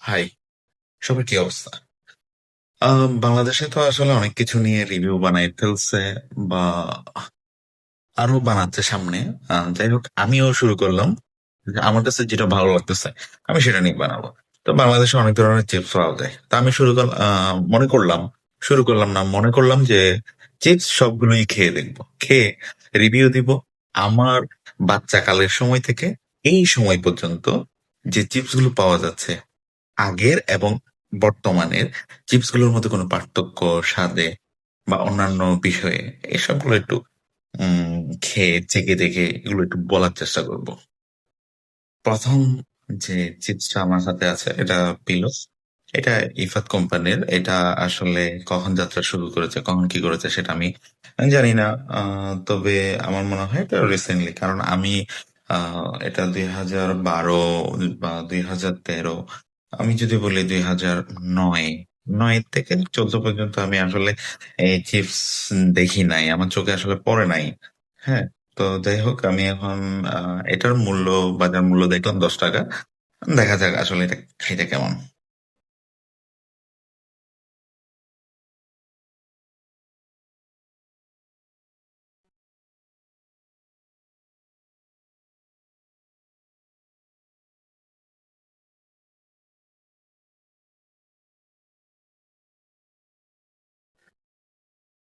High সবার কি অবস্থা? আম, বাংলাদেশে তো আসলে অনেক কিছু নিয়ে রিভিউ বানাই ফেলছে বা আরও বানাচ্ছে সামনে। যাই হোক আমিও শুরু করলাম। আমার কাছে যেটা ভালো লাগতেছে আমি সেটা নিয়ে বানাবো। তো বাংলাদেশে অনেক ধরনের চিপস পাওয়া যায়। তা আমি শুরু করলাম মনে করলাম শুরু করলাম না মনে করলাম যে চিপস সবগুলোই খেয়ে দেখব। খেয়ে রিভিউ দিব। আমার বাচ্চা কালের সময় থেকে এই সময় পর্যন্ত যে চিপসগুলো পাওয়া যাচ্ছে আগের এবং বর্তমানের চিপসগুলোর মধ্যে কোনো পার্থক্য, স্বাদে বা অন্যান্য বিষয়ে এসবগুলো একটু খেয়ে, চেখে দেখে এগুলো একটু বলার চেষ্টা করব। প্রথম যে চিপসটা আমার সাথে আছে, এটা পিলো এটা ইফাত কোম্পানির। এটা আসলে কখন যাত্রা শুরু করেছে, কখন কি করেছে সেটা আমি জানি না। তবে আমার মনে হয় এটা রিসেন্টলি কারণ আমি এটা দুই হাজার বারো বা দুই হাজার তেরো আমি যদি বলি দুই হাজার নয় নয় থেকে চোদ্দ পর্যন্ত আমি আসলে এই চিপস দেখি নাই, আমার চোখে আসলে পড়ে নাই। হ্যাঁ তো যাই হোক, আমি এখন এটার মূল্য, বাজার মূল্য দেখলাম দশ টাকা। দেখা যাক আসলে এটা খাইতে কেমন।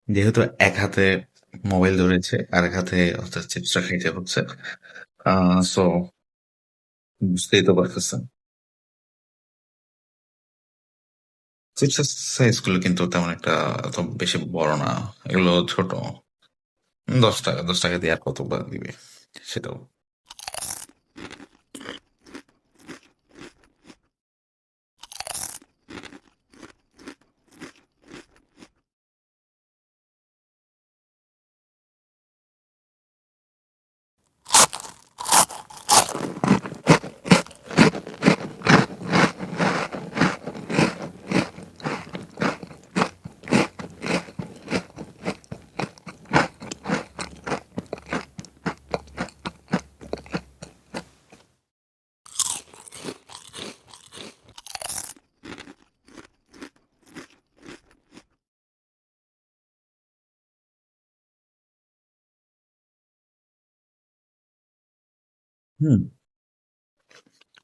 যেহেতু এক হাতে মোবাইল ধরেছে আর এক হাতে চিপসটা খাইতে হচ্ছে। সো বুঝতেই তো পারতেছেন। চিপসের সাইজগুলো কিন্তু তেমন একটা এত বেশি বড় না, এগুলো ছোট। দশ টাকা দশ টাকা দিয়ে আর কতবার দিবে, সেটাও।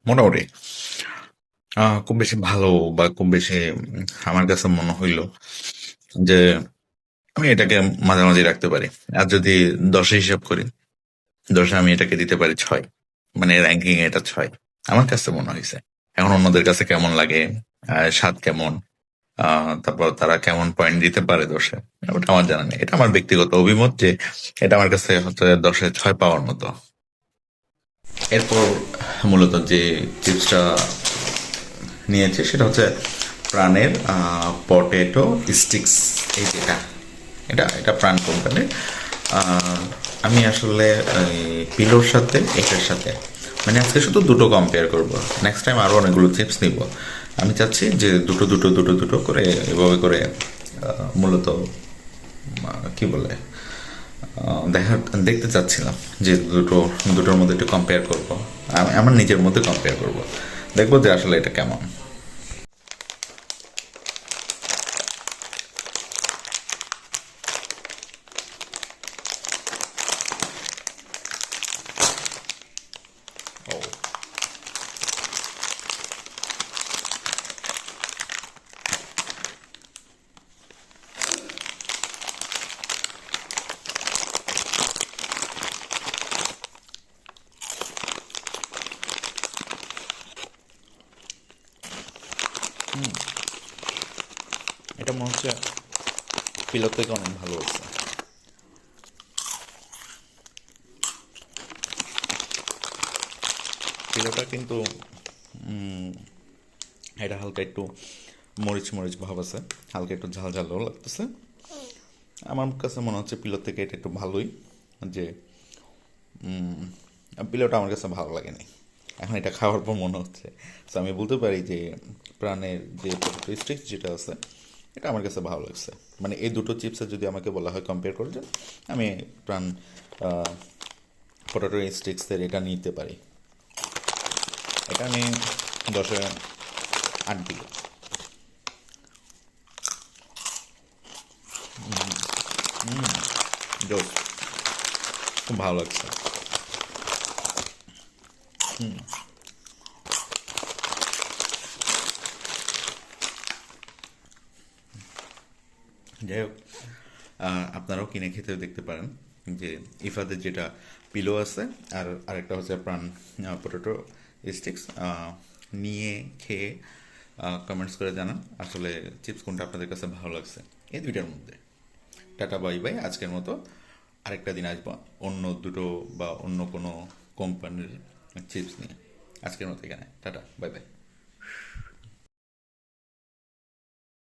মোটামুটি। আহ খুব বেশি ভালো বা খুব বেশি আমার কাছে মনে হইল যে আমি এটাকে মাঝামাঝি রাখতে পারি। আর যদি দশে হিসাব করি, দশে আমি এটাকে দিতে পারি ছয়। মানে র্যাঙ্কিং এটা ছয়। আমার কাছে মনে হয়েছে এখন অন্যদের কাছে কেমন লাগে? স্বাদ কেমন? তারপর তারা কেমন পয়েন্ট দিতে পারে দশে? ওটা আমার জানা নেই। এটা আমার ব্যক্তিগত অভিমত যে এটা আমার কাছে হচ্ছে দশে ছয় পাওয়ার মতো। এরপর মূলত যে চিপসটা নিয়েছে, সেটা হচ্ছে প্রাণের পটেটো স্টিক্স। এই যেটা এটা এটা প্রাণ কোম্পানির। আমি আসলে পিলোর সাথে এটার সাথে মানে আজকে শুধু দুটো কম্পেয়ার করব। নেক্সট টাইম আরও অনেকগুলো চিপস নিব। আমি চাচ্ছি যে দুটো দুটো দুটো দুটো করে, এভাবে করে মূলত কি বলে দেখা দেখতে চাচ্ছিলাম যে দুটো, দুটোর মধ্যে একটু কম্পেয়ার করব। আমি, আমার নিজের মধ্যে কম্পেয়ার করব। দেখব যে আসলে এটা কেমন। এটা মনে হচ্ছে পিলোর থেকে অনেক ভালো হচ্ছে পিলোটা কিন্তু এটা হালকা একটু মরিচ মরিচ ভাব আছে হালকা একটু ঝাল ঝালও লাগতেছে। আমার কাছে মনে হচ্ছে পিলোর থেকে এটা একটু ভালোই যে পিলোটা আমার কাছে ভালো লাগেনি। এখন এটা খাওয়ার পর মনে হচ্ছে। তো আমি বলতে পারি যে, প্রাণের যে পটেটো স্টিক্স যেটা আছে, এটা আমার কাছে ভালো লাগছে। মানে এই দুটো চিপসের যদি আমাকে বলা হয় কম্পেয়ার করতে আমি প্রাণ পটেটো স্টিক্সের এটা নিতে পারি। এটা আমি দশে আট জোস। খুব ভালো লাগছে। যাই হোক আপনারাও কিনে খেতে দেখতে পারেন যে ইফাদের যেটা পিলো আছে আর আরেকটা হচ্ছে প্রাণ পটেটো স্টিক্স নিয়ে খেয়ে কমেন্টস করে জানান। আসলে চিপস কোনটা আপনাদের কাছে ভালো লাগছে? এই দুইটার মধ্যে। Tata, bye bye. আজকের মতো আরেকটা দিন আসব অন্য দুটো বা অন্য কোনো কোম্পানির চিপস নিয়ে। আজকের মতো এখানে। Tata bye bye.